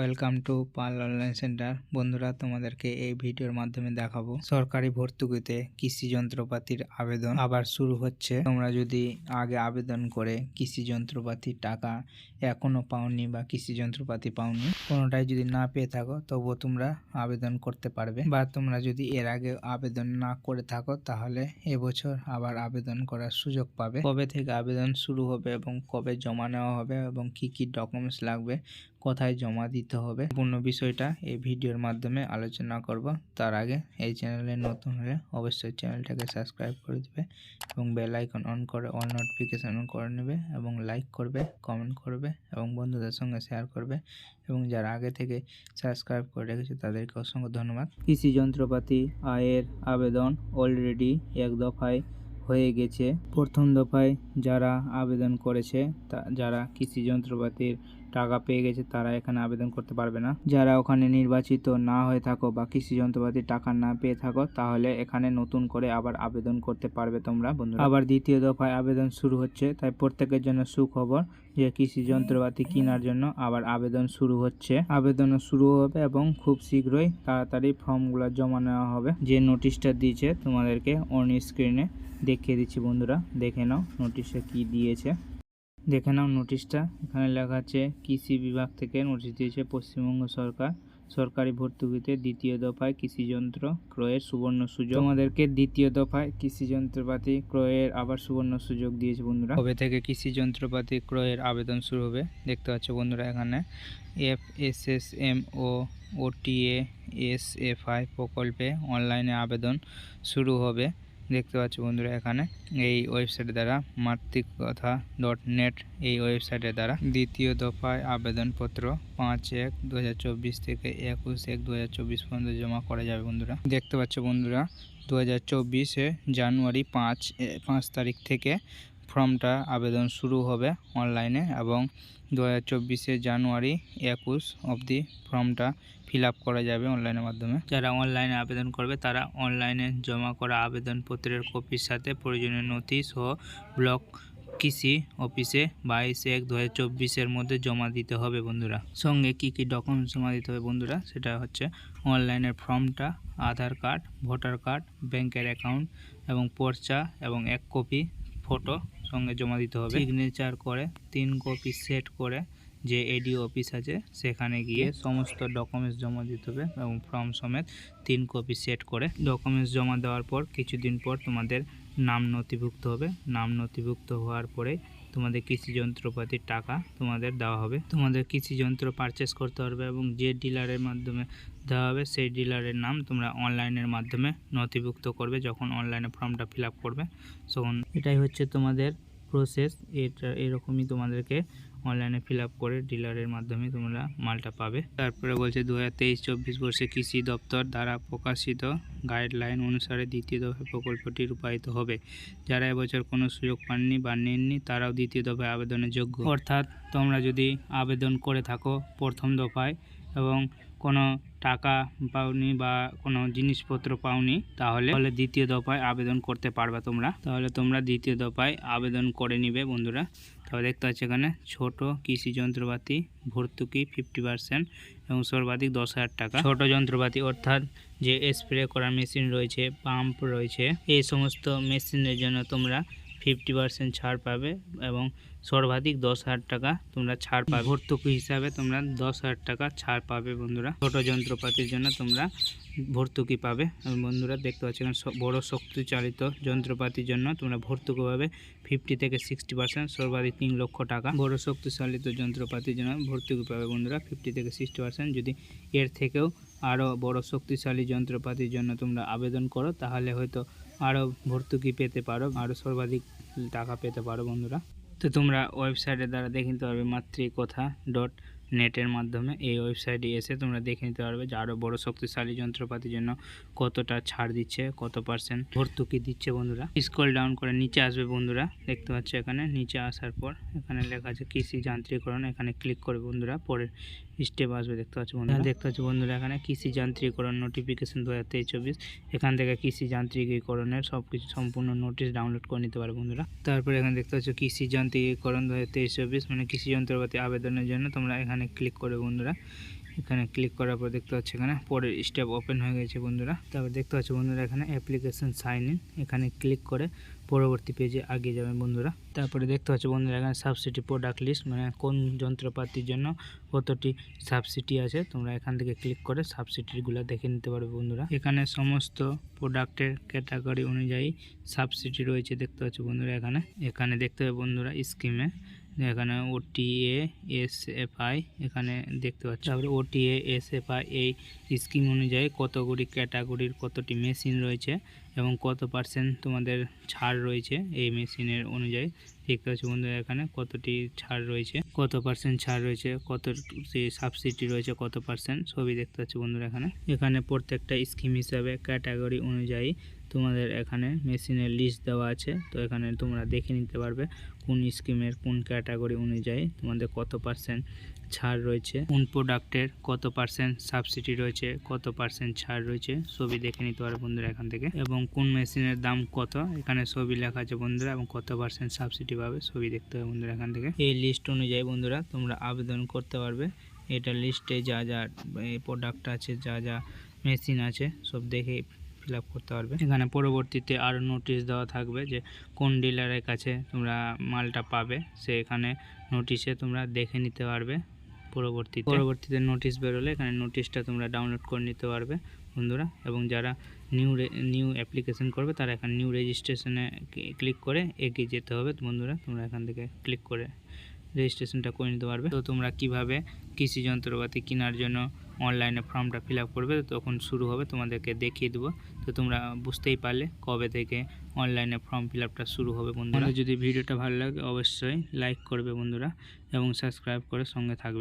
Welcome to Pal online centre বন্ধুরা, তোমাদেরকে এই ভিডিওর মাধ্যমে দেখাবো সরকারি ভর্তুকিতে কৃষি যন্ত্রপাতির আবেদন। আবার শুরু হচ্ছে। তোমরা যদি আগে আবেদন করে কৃষি যন্ত্রপাতির টাকা এখনও পাওনি বা কৃষি যন্ত্রপাতি পাওনি, কোনোটাই যদি না পেয়ে থাকো, তবুও তোমরা আবেদন করতে পারবে। বা তোমরা যদি এর আগে আবেদন না করে থাকো, তাহলে এবছর আবার আবেদন করার সুযোগ পাবে। কবে থেকে আবেদন শুরু হবে এবং কবে জমা নেওয়া হবে এবং কি কি ডকুমেন্টস লাগবে কোথায় জমা দিতে হবে। পূর্ণ বিষয়টা এই ভিডিওর মাধ্যমে আলোচনা করব। তার আগে এই চ্যানেলে নতুন হলে অবশ্যই চ্যানেলটাকে সাবস্ক্রাইব করে দেবে এবং বেল আইকন অন করে অল নোটিফিকেশন অন করে নেবে এবং লাইক করবে, কমেন্ট করবে এবং বন্ধুদের সঙ্গে শেয়ার করবে এবং যারা আগে থেকে সাবস্ক্রাইব করে রেখেছে তাদেরকে অসংখ্য ধন্যবাদ। কৃষি যন্ত্রপাতি আয়ের আবেদন অলরেডি এক দফায় হয়ে গেছে। প্রথম দফায় যারা আবেদন করেছে তা, যারা কৃষি যন্ত্রপাতির টাকা পেয়ে গেছে, তারা এখানে আবেদন করতে পারবে না। যারা ওখানে নির্বাচিত না হয়ে থাকো বা কৃষি যন্ত্রপাতির টাকা না পেয়ে থাকো, তাহলে এখানে নতুন করে আবার আবেদন করতে পারবে তোমরা বন্ধু আবার দ্বিতীয় দফায় আবেদন শুরু হচ্ছে, তাই প্রত্যেকের জন্য সুখবর যে কৃষি যন্ত্রপাতি কেনার জন্য আবার আবেদন শুরু হচ্ছে। আবেদনও শুরু হবে এবং খুব শীঘ্রই তাড়াতাড়ি ফর্মগুলো জমা নেওয়া হবে। যে নোটিশটা দিয়েছে, তোমাদেরকে অন স্ক্রিনে দেখিয়ে দিচ্ছি, বন্ধুরা। দেখে নাও নোটিশে কি দিয়েছে। দেখে নাও নোটিশটা এখানে লেখা আছে, কৃষি বিভাগ থেকে নোটিশ দিয়েছে পশ্চিমবঙ্গ সরকার। সরকারি ভর্তুকিতে দ্বিতীয় দফায় কৃষি যন্ত্র ক্রয়ের সুবর্ণ সুযোগ। আমাদেরকে দ্বিতীয় দফায় কৃষি যন্ত্রপাতি ক্রয়ের আবার সুবর্ণ সুযোগ দিয়েছে বন্ধুরা। কবে থেকে কৃষি যন্ত্রপাতি ক্রয়ের আবেদন শুরু হবে? দেখতে পাচ্ছ বন্ধুরা এখানে। F S S M O OTA S F I প্রকল্পে অনলাইনে আবেদন শুরু হবে। দেখতে পাচ্ছ বন্ধুরা এখানে। এই ওয়েবসাইটের দ্বারা মাতৃকথা ডট নেট এই ওয়েবসাইটের দ্বারা দ্বিতীয় দফায় আবেদনপত্র পাঁচ এক দু থেকে একুশ এক দু পর্যন্ত জমা করা যাবে বন্ধুরা। দেখতে পাচ্ছ বন্ধুরা দু হাজার জানুয়ারি পাঁচ পাঁচ তারিখ থেকে ফর্মটা আবেদন শুরু হবে অনলাইনে এবং দু হাজার জানুয়ারি একুশ অবধি ফর্মটা ফিল করা যাবে অনলাইনের মাধ্যমে। যারা অনলাইনে আবেদন করবে, তারা অনলাইনে জমা করা আবেদনপত্রের কপির সাথে প্রয়োজনীয় নোটিশ ও ব্লক কৃষি অফিসে বাইশ এক দু হাজার মধ্যে জমা দিতে হবে বন্ধুরা। সঙ্গে কি কি ডকুমেন্টস জমা দিতে হবে বন্ধুরা, সেটা হচ্ছে অনলাইনের ফর্মটা, আধার কার্ড, ভোটার কার্ড, ব্যাংকের অ্যাকাউন্ট এবং পর্চা এবং এক কপি ফটো সঙ্গে জমা দিতে হবে। সিগনেচার করে তিন কপি সেট করে যে এডি অফিস আছে সেখানে গিয়ে সমস্ত ডকুমেন্টস জমা দিতে হবে এবং ফর্ম সমেত তিন কপি সেট করে ডকুমেন্টস জমা দেওয়ার পর কিছুদিন পর তোমাদের নাম নথিভুক্ত হবে। নাম নথিভুক্ত হওয়ার পরে তোমাদের কৃষি যন্ত্রপাতির টাকা তোমাদের দেওয়া হবে। তোমাদের কৃষি যন্ত্র পারচেস করতে পারবে এবং যে ডিলারের মাধ্যমে দেওয়া হবে, সেই ডিলারের নাম তোমরা অনলাইনের মাধ্যমে নথিভুক্ত করবে যখন অনলাইনে ফর্মটা ফিল করবে। তখন এটাই হচ্ছে তোমাদের প্রসেস এটা এরকমই তোমাদেরকে অনলাইনে ফিল করে ডিলারের মাধ্যমে তোমরা মালটা পাবে। তারপরে বলছে দু হাজার তেইশ চব্বিশ বর্ষে কৃষি দপ্তর দ্বারা প্রকাশিত গাইডলাইন অনুসারে দ্বিতীয় দফায় প্রকল্পটি রূপায়িত হবে। যারা এবছর কোনো সুযোগ পাননি বা নেননি, তারাও দ্বিতীয় দফায় আবেদনের যোগ্য। অর্থাৎ তোমরা যদি আবেদন করে থাকো প্রথম দফায় এবং কোনো টাকা পাওনি বা কোনো জিনিসপত্র পাওনি, তাহলে তাহলে দ্বিতীয় দফায় আবেদন করতে পারবে তোমরা। তাহলে তোমরা দ্বিতীয় দফায় আবেদন করে নিবে বন্ধুরা। তবে দেখতে পাচ্ছি এখানে ছোট কৃষি যন্ত্রপাতি ভর্তুকি ফিফটি পার্সেন্ট এবং সর্বাধিক দশ হাজার টাকা। ছোট যন্ত্রপাতি অর্থাৎ যে স্প্রে করার মেশিন রয়েছে পাম্প রয়েছে, এই সমস্ত মেশিনের জন্য তোমরা ফিফটি পার্সেন্ট ছাড় পাবে এবং সর্বাধিক দশ হাজার টাকা তোমরা ছাড় পাবে। ভর্তুকি হিসাবে তোমরা দশ হাজার টাকা ছাড় পাবে বন্ধুরা। ছোট যন্ত্রপাতির জন্য তোমরা ভর্তুকি পাবে। বন্ধুরা দেখতে পাচ্ছি এখানে বড় শক্তি চালিত যন্ত্রপাতির জন্য তোমরা ভর্তুকি পাবে ফিফটি থেকে সিক্সটি পার্সেন্ট সর্বাধিক তিন লক্ষ টাকা। বড় শক্তি চালিত যন্ত্রপাতির জন্য ভর্তুকি পাবে বন্ধুরা ফিফটি থেকে সিক্সটি পার্সেন্ট যদি এর থেকেও আরও বড় শক্তিশালী যন্ত্রপাতির জন্য তোমরা আবেদন করো, তাহলে হয়তো আরও ভর্তুকি পেতে পারো আরও সর্বাধিক টাকা পেতে পারো বন্ধুরা। তো তোমরা ওয়েবসাইটের দ্বারা দেখে নিতে পারবে মাতৃকথা ডট নেটের মাধ্যমে। এই ওয়েবসাইটে এসে তোমরা দেখে নিতে পারবে যে আরও বড় শক্তিশালী যন্ত্রপাতির জন্য কতটা ছাড় দিচ্ছে, কত পার্সেন্ট ভর্তুকি দিচ্ছে বন্ধুরা। স্কল ডাউন করে নিচে আসবে বন্ধুরা, দেখতে পাচ্ছ এখানে। নিচে আসার পর এখানে লেখা আছে কৃষি যান্ত্রিকরণ, এখানে ক্লিক করবে বন্ধুরা। পরের স্টেপ আসবে দেখতে পাচ্ছ বন্ধুরা? দেখতে পাচ্ছ বন্ধুরা এখানে কৃষি যান্ত্রিকরণ নোটিফিকেশন দু হাজার তেইশ চব্বিশ। এখান থেকে কৃষি যান্ত্রিকীকরণের সব কিছু সম্পূর্ণ নোটিশ ডাউনলোড করে নিতে পারো বন্ধুরা। তারপরে এখানে দেখতে পাচ্ছ কৃষি যান্ত্রিকীকরণ দু হাজার তেইশ চব্বিশ মানে কৃষি যন্ত্রপাতি আবেদনের জন্য তোমরা এখানে ক্লিক করবে বন্ধুরা। এখানে ক্লিক করার পর দেখতে পাচ্ছি এখানে পরের স্টেপ ওপেন হয়ে গেছে বন্ধুরা। তারপর দেখতে পাচ্ছি বন্ধুরা এখানে অ্যাপ্লিকেশন সাইন ইন এখানে ক্লিক করে পরবর্তী পেজে আগে যাবেন বন্ধুরা। তারপরে দেখতে পাচ্ছি বন্ধুরা, এখানে সাবসিডি প্রোডাক্ট লিস্ট মানে কোন যন্ত্রপাতির জন্য কতটি সাবসিডি আছে, তোমরা এখান থেকে ক্লিক করে সাবসিডিগুলো দেখে নিতে পারবে বন্ধুরা। এখানে সমস্ত প্রোডাক্টের ক্যাটাগরি অনুযায়ী সাবসিডি রয়েছে দেখতে পাচ্ছ বন্ধুরা এখানে। এখানে দেখতে পাবে বন্ধুরা স্কিমে এখানে ওটিএ এস এফ আই এখানে দেখতে পাচ্ছি। তারপরে ওটিএ এস এফ আই এই স্কিম অনুযায়ী কতগুলি ক্যাটাগরির কতটি মেশিন রয়েছে এবং কত পার্সেন্ট তোমাদের ছাড় রয়েছে এই মেশিনের অনুযায়ী। দেখতে পাচ্ছি বন্ধুরা এখানে কতটি ছাড় রয়েছে, কত পার্সেন্ট ছাড় রয়েছে, কত সাবসিডি রয়েছে, কত পার্সেন্ট সবই দেখতে পাচ্ছি বন্ধুরা এখানে। এখানে প্রত্যেকটা স্কিম হিসাবে ক্যাটাগরি অনুযায়ী তোমাদের এখানে মেশিনের লিস্ট দেওয়া আছে। তো এখানে তোমরা দেখে নিতে পারবে কোন স্কিমের কোন ক্যাটাগরি অনুযায়ী তোমাদের কত পার্সেন্ট ছাড় রয়েছে, কোন প্রোডাক্টের কত পার্সেন্ট সাবসিডি রয়েছে, কত পার্সেন্ট ছাড় রয়েছে, সবই দেখে নিতে পারবে বন্ধুরা এখান থেকে। এবং কোন মেশিনের দাম কত, এখানে ছবি লেখা আছে বন্ধুরা, এবং কত পার্সেন্ট সাবসিডি পাবে ছবি দেখতে হবে বন্ধুরা এখান থেকে। এই লিস্ট অনুযায়ী বন্ধুরা তোমরা আবেদন করতে পারবে। এটা লিস্টে যা যা প্রোডাক্ট আছে, যা যা মেশিন আছে, সব দেখে ফিল আপ করতে পারবে। এখানে পরবর্তীতে আরও নোটিশ দেওয়া থাকবে যে কোন ডিলারের কাছে তোমরা মালটা পাবে। সে এখানে নোটিশে তোমরা দেখে নিতে পারবে। পরবর্তীতে পরবর্তীতে নোটিশ বেরোলে এখানে নোটিশটা তোমরা ডাউনলোড করে নিতে পারবে, বন্ধুরা। এবং যারা নিউ নিউ অ্যাপ্লিকেশন করবে, তারা এখানে নিউ রেজিস্ট্রেশনে ক্লিক করে এগিয়ে যেতে হবে, বন্ধুরা। তোমরা এখান থেকে ক্লিক করে রেজিস্ট্রেশনটা করে নিতে পারবে। তো তোমরা কীভাবে কৃষি যন্ত্রপাতি কেনার জন্য অনলাইনে ফর্মটা ফিল করবে তখন শুরু হবে, তোমাদেরকে দেখিয়ে দেবো। তো তোমরা বুঝতেই পারলে কবে থেকে অনলাইনে ফর্ম ফিল শুরু হবে, বন্ধুরা। যদি ভিডিওটা ভালো লাগে, অবশ্যই লাইক করবে বন্ধুরা এবং সাবস্ক্রাইব করে সঙ্গে থাকবে।